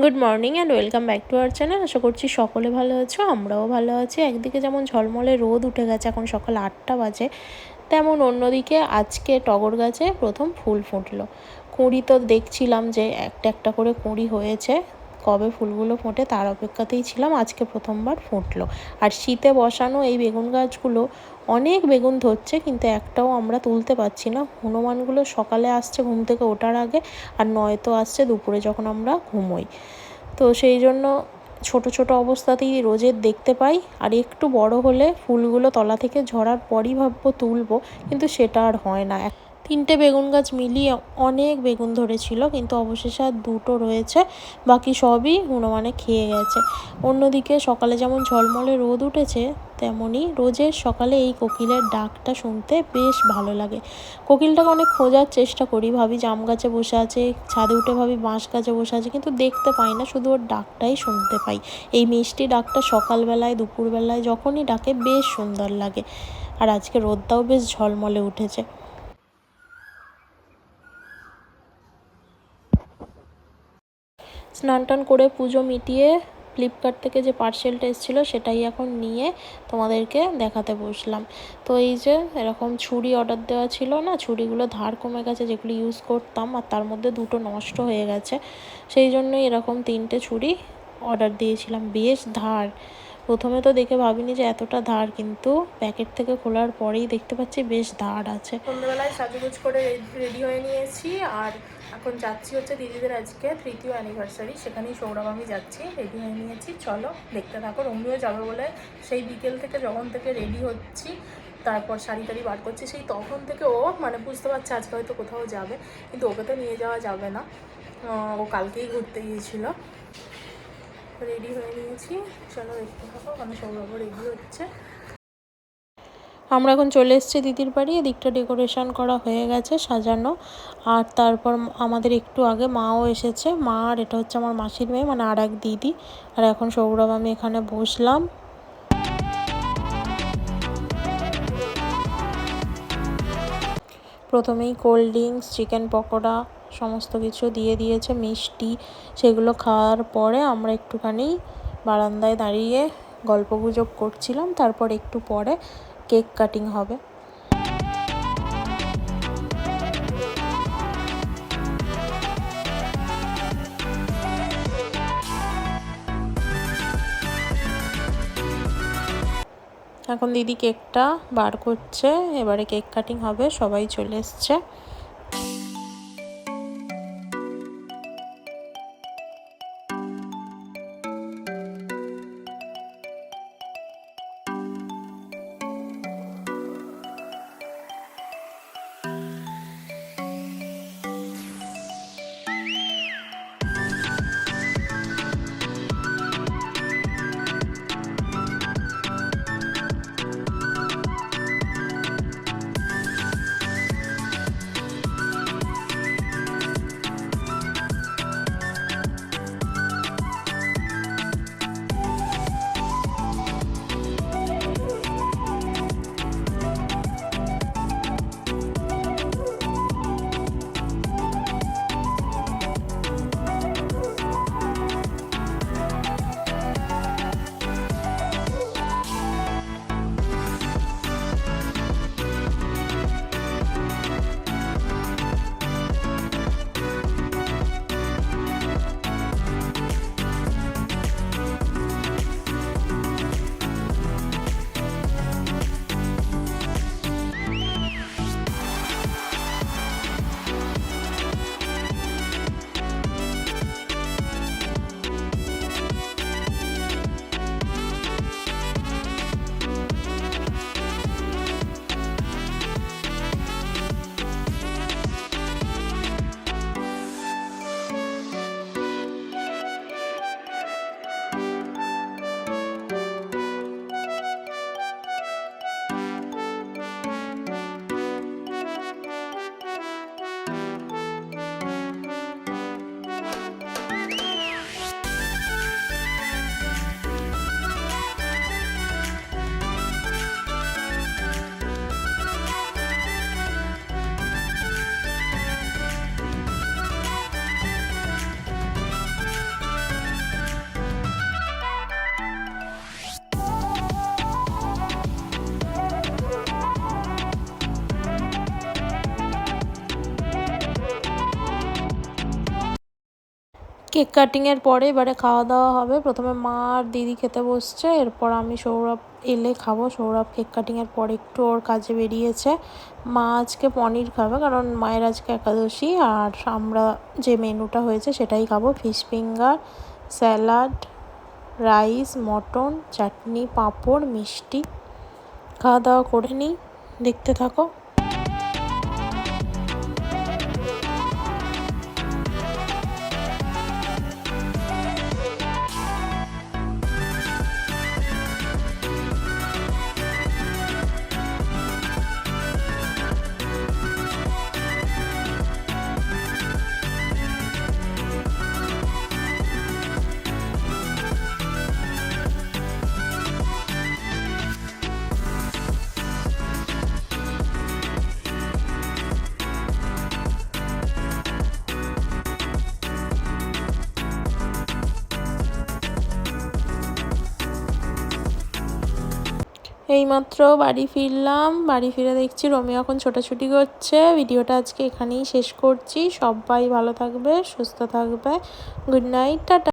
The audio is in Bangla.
Good morning and welcome back to our channel আশা করছি সকলে ভালো আছো, আমরাও ভালো আছি। একদিকে যেমন ঝলমলে রোদ উঠে গেছে, এখন সকাল আটটা বাজে, তেমন অন্যদিকে আজকে টগর গাছে প্রথম ফুল ফুটলো। কুঁড়ি তো দেখছিলাম যে একটা একটা করে কুঁড়ি হয়েছে, কবে ফুলগুলো ফোটে তার অপেক্ষাতেই ছিলাম, আজকে প্রথমবার ফুটলো। আর শীতে বসানো এই বেগুন গাছগুলো অনেক বেগুন ধরছে, কিন্তু একটাও আমরা তুলতে পারছি না। হনুমানগুলো সকালে আসছে ঘুম থেকে ওঠার আগে আর নয়তো আসছে দুপুরে যখন আমরা ঘুমোই। তো সেই জন্য ছোট ছোট অবস্থাতেই রোজের দেখতে পাই। আর একটু বড় হলে ফুলগুলো তলা থেকে ঝরার পরই ভাববো তুলবো, কিন্তু সেটা আর হয় না। তিনটে বেগুন গাছ মিলিয়ে অনেক বেগুন ধরেছিল, কিন্তু অবশেষে আর দুটো রয়েছে, বাকি সবই হনুমানে খেয়ে গেছে। অন্যদিকে সকালে যেমন ঝলমলে রোদ উঠেছে তেমনই রোজের সকালে এই কোকিলের ডাকটা শুনতে বেশ ভালো লাগে। কোকিলটাকে অনেক খোঁজার চেষ্টা করি, ভাবি জাম গাছে বসে আছে, ছাদে উঠে ভাবি বাঁশ গাছে বসে আছে, কিন্তু দেখতে পাই না, শুধু ওর ডাকটাই শুনতে পাই। এই মিষ্টি ডাকটা সকালবেলায়, দুপুরবেলায় যখনই ডাকে, বেশ সুন্দর লাগে। আর আজকে রোদটাও বেশ ঝলমলে উঠেছে। স্নান টান করে পুজো মিটিয়ে ফ্লিপকার্ট থেকে যে পার্সেলটা এসেছিল সেটাই এখন নিয়ে তোমাদেরকে দেখাতে বসলাম। তো এই যে এরকম ছুরি অর্ডার দেওয়া ছিল না, ছুরিগুলো ধার কমে গেছে যেগুলো ইউজ করতাম আর তার মধ্যে দুটো নষ্ট হয়ে গেছে। সেই জন্যই এরকম তিনটে ছুরি অর্ডার দিয়েছিলাম। বেশ ধার। প্রথমে তো দেখে ভাবিনি যে এতটা ধার, কিন্তু প্যাকেট থেকে খোলার পরেই দেখতে পাচ্ছি বেশ ধার আছে। সন্ধ্যেবেলায় সাজুগুজ করে রেডি হয়ে নিয়েছি, আর এখন যাচ্ছি হচ্ছে দিদিদের আজকে তৃতীয় অ্যানিভার্সারি সেখানেই সৌরভ আমি যাচ্ছি, রেডি হয়ে নিয়েছি। চলো, দেখতে থাকো, রমিও যাবে বলে সেই বিকেল থেকে, যখন থেকে রেডি হচ্ছি, তারপর শাড়ি টাড়ি বার করছি, সেই তখন থেকে ও মানে বুঝতে পারছে আজকে হয়তো কোথাও যাবে, কিন্তু ওকে তো নিয়ে যাওয়া যাবে না। ও কালকেই ঘুরতে গিয়েছিল। রেডি হয়ে নিয়েছি। চলো দেখতে রেডি হচ্ছে। আমরা এখন চলে এসেছি দিদির বাড়ি, এদিকটা ডেকোরেশন করা হয়ে গেছে সাজানো। আর তারপর আমাদের একটু আগে মাও এসেছে। মা আর এটা হচ্ছে আমার মাসির মেয়ে মানে আর এক দিদি। আর এখন সৌরভ, আমি এখানে বসলাম। প্রথমেই কোল্ড ড্রিঙ্কস চিকেন পকোড়া, সমস্ত কিছু দিয়ে দিয়েছে, মিষ্টি, সেগুলো খাওয়ার পরে আমরা একটুখানি বারান্দায় দাঁড়িয়ে গল্প গুজব করছিলাম, তারপর একটু পরে কেক কাটিং হবে। এখন দিদি কেকটা বার করছে এবারে কেক কাটিং হবে সবাই চলে এসছে। কেক কাটিংয়ের পরে এবারে খাওয়া দাওয়া হবে। প্রথমে মা আর দিদি খেতে বসছে, এরপর আমি সৌরভ এলে খাব। সৌরভ কেক কাটিংয়ের পর একটু ওর কাজে বেরিয়েছে। মা আজকে পনির খাবে, কারণ মায়ের আজকে একাদশী, আর আমরা যে মেনুটা হয়েছে সেটাই খাব। Fish finger, salad, rice, mutton, chutney, পাঁপড়, মিষ্টি। খাওয়া দাওয়া করে নিই, দেখতে থাকো। এইমাত্র বাড়ি ফিরলাম। বাড়ি ফিরে দেখছি রোমিও এখন ছোটাছুটি করছে। ভিডিওটা আজকে এখানেই শেষ করছি। সবাই ভালো থাকবে, সুস্থ থাকবে। Good night, tata.